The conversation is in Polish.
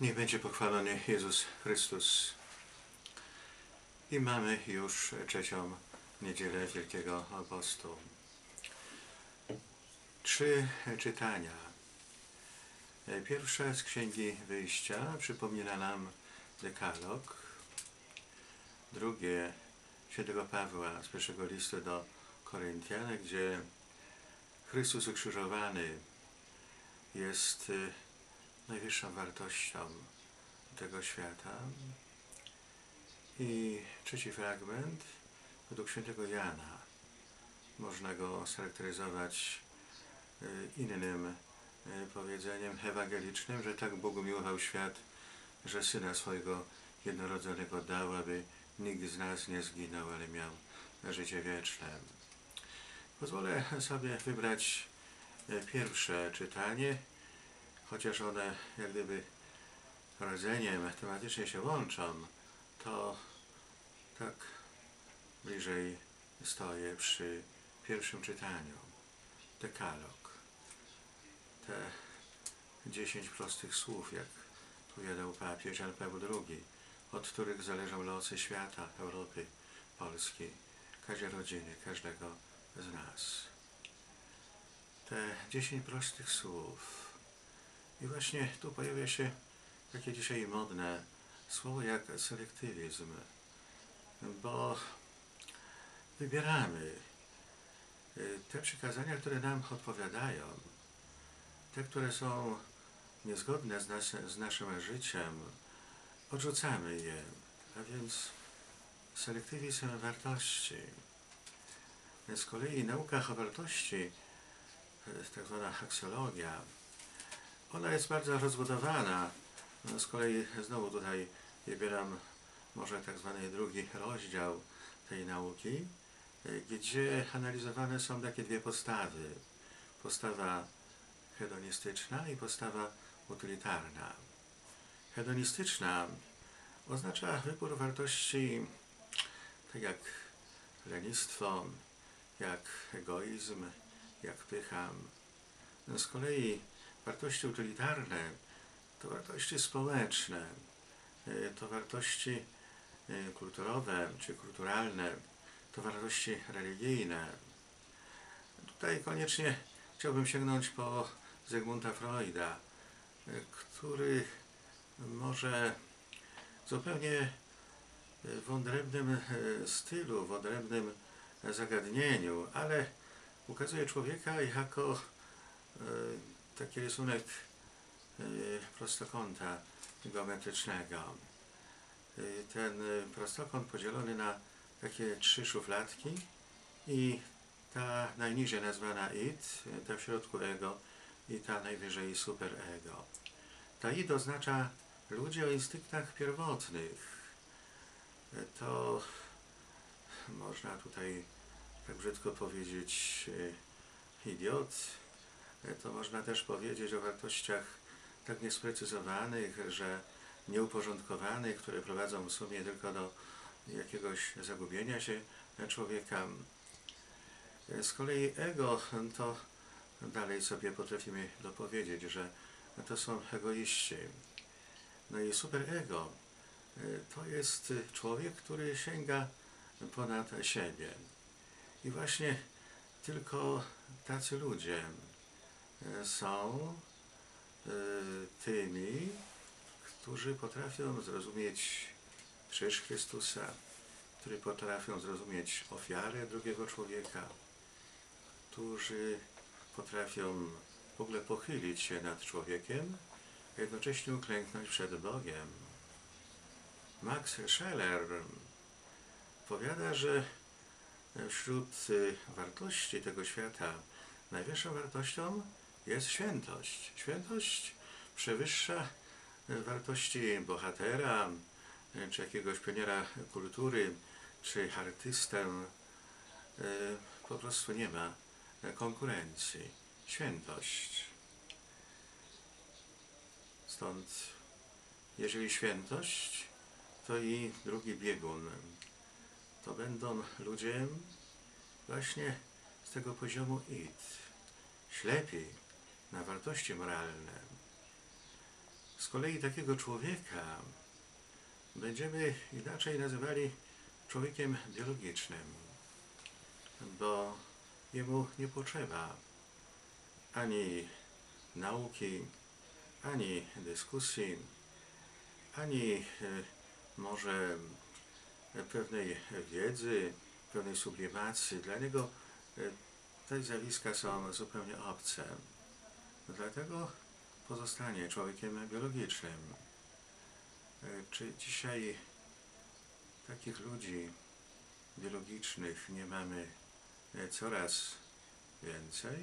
Niech będzie pochwalony Jezus Chrystus. I mamy już trzecią niedzielę Wielkiego Postu. Trzy czytania. Pierwsze z Księgi Wyjścia przypomina nam dekalog. Drugie świętego Pawła z pierwszego listu do Koryntian, gdzie Chrystus ukrzyżowany jest najwyższą wartością tego świata. I trzeci fragment, według świętego Jana, można go scharakteryzować y, innym y, powiedzeniem ewangelicznym, że tak Bóg umiłował świat, że Syna swojego jednorodzonego dał, aby nikt z nas nie zginął, ale miał życie wieczne. Pozwolę sobie wybrać y, pierwsze czytanie, chociaż one jak gdyby rodzeniem tematycznie się łączą, to tak bliżej stoję przy pierwszym czytaniu. Dekalog. Te dziesięć prostych słów, jak powiadał papież Jan Paweł II, od których zależą losy świata, Europy, Polski, każdej rodziny, każdego z nas. Te dziesięć prostych słów i właśnie tu pojawia się takie dzisiaj modne słowo jak selektywizm, bo wybieramy y, te przykazania, które nam odpowiadają, te, które są niezgodne z, nas, z naszym życiem, odrzucamy je, a więc selektywizm wartości. Z kolei nauka o wartości, tak zwana aksjologia, ona jest bardzo rozbudowana. No, z kolei znowu tutaj wybieram może tak zwany drugi rozdział tej nauki, gdzie analizowane są takie dwie postawy. Postawa hedonistyczna i postawa utylitarna. Hedonistyczna oznacza wybór wartości tak jak lenistwo, jak egoizm, jak pycha. Z kolei wartości utylitarne to wartości społeczne, e, to wartości e, kulturowe czy kulturalne, to wartości religijne. Tutaj koniecznie chciałbym sięgnąć po Zygmunta Freuda, e, który może zupełnie w odrębnym stylu, w odrębnym zagadnieniu, ale ukazuje człowieka jako taki rysunek y, prostokąta geometrycznego. Y, ten y, prostokąt podzielony na takie trzy szufladki i ta najniżej nazwana id, ta w środku ego i ta najwyżej superego. Ta id oznacza ludzi o instynktach pierwotnych. To można tutaj tak brzydko powiedzieć idiot, to można też powiedzieć o wartościach tak niesprecyzowanych, że nieuporządkowanych, które prowadzą w sumie tylko do jakiegoś zagubienia się człowieka. Z kolei ego to dalej sobie potrafimy dopowiedzieć, że to są egoiści. No i superego to jest człowiek, który sięga ponad siebie. I właśnie tylko tacy ludzie są e, tymi, którzy potrafią zrozumieć krzyż Chrystusa, którzy potrafią zrozumieć ofiarę drugiego człowieka, którzy potrafią w ogóle pochylić się nad człowiekiem, a jednocześnie uklęknąć przed Bogiem. Max Scheller powiada, że wśród wartości tego świata najwyższą wartością jest świętość. Świętość przewyższa e, wartości bohatera, e, czy jakiegoś pioniera kultury, czy artystę. E, po prostu nie ma konkurencji. Świętość. Stąd, jeżeli świętość, to i drugi biegun. To będą ludzie właśnie z tego poziomu id. Ślepi, na wartości moralne. Z kolei takiego człowieka będziemy inaczej nazywali człowiekiem biologicznym, bo jemu nie potrzeba ani nauki, ani dyskusji, ani e, może pewnej wiedzy, pewnej sublimacji. Dla niego e, te zjawiska są zupełnie obce. Dlatego pozostanie człowiekiem biologicznym. E, Czy dzisiaj takich ludzi biologicznych nie mamy e, coraz więcej?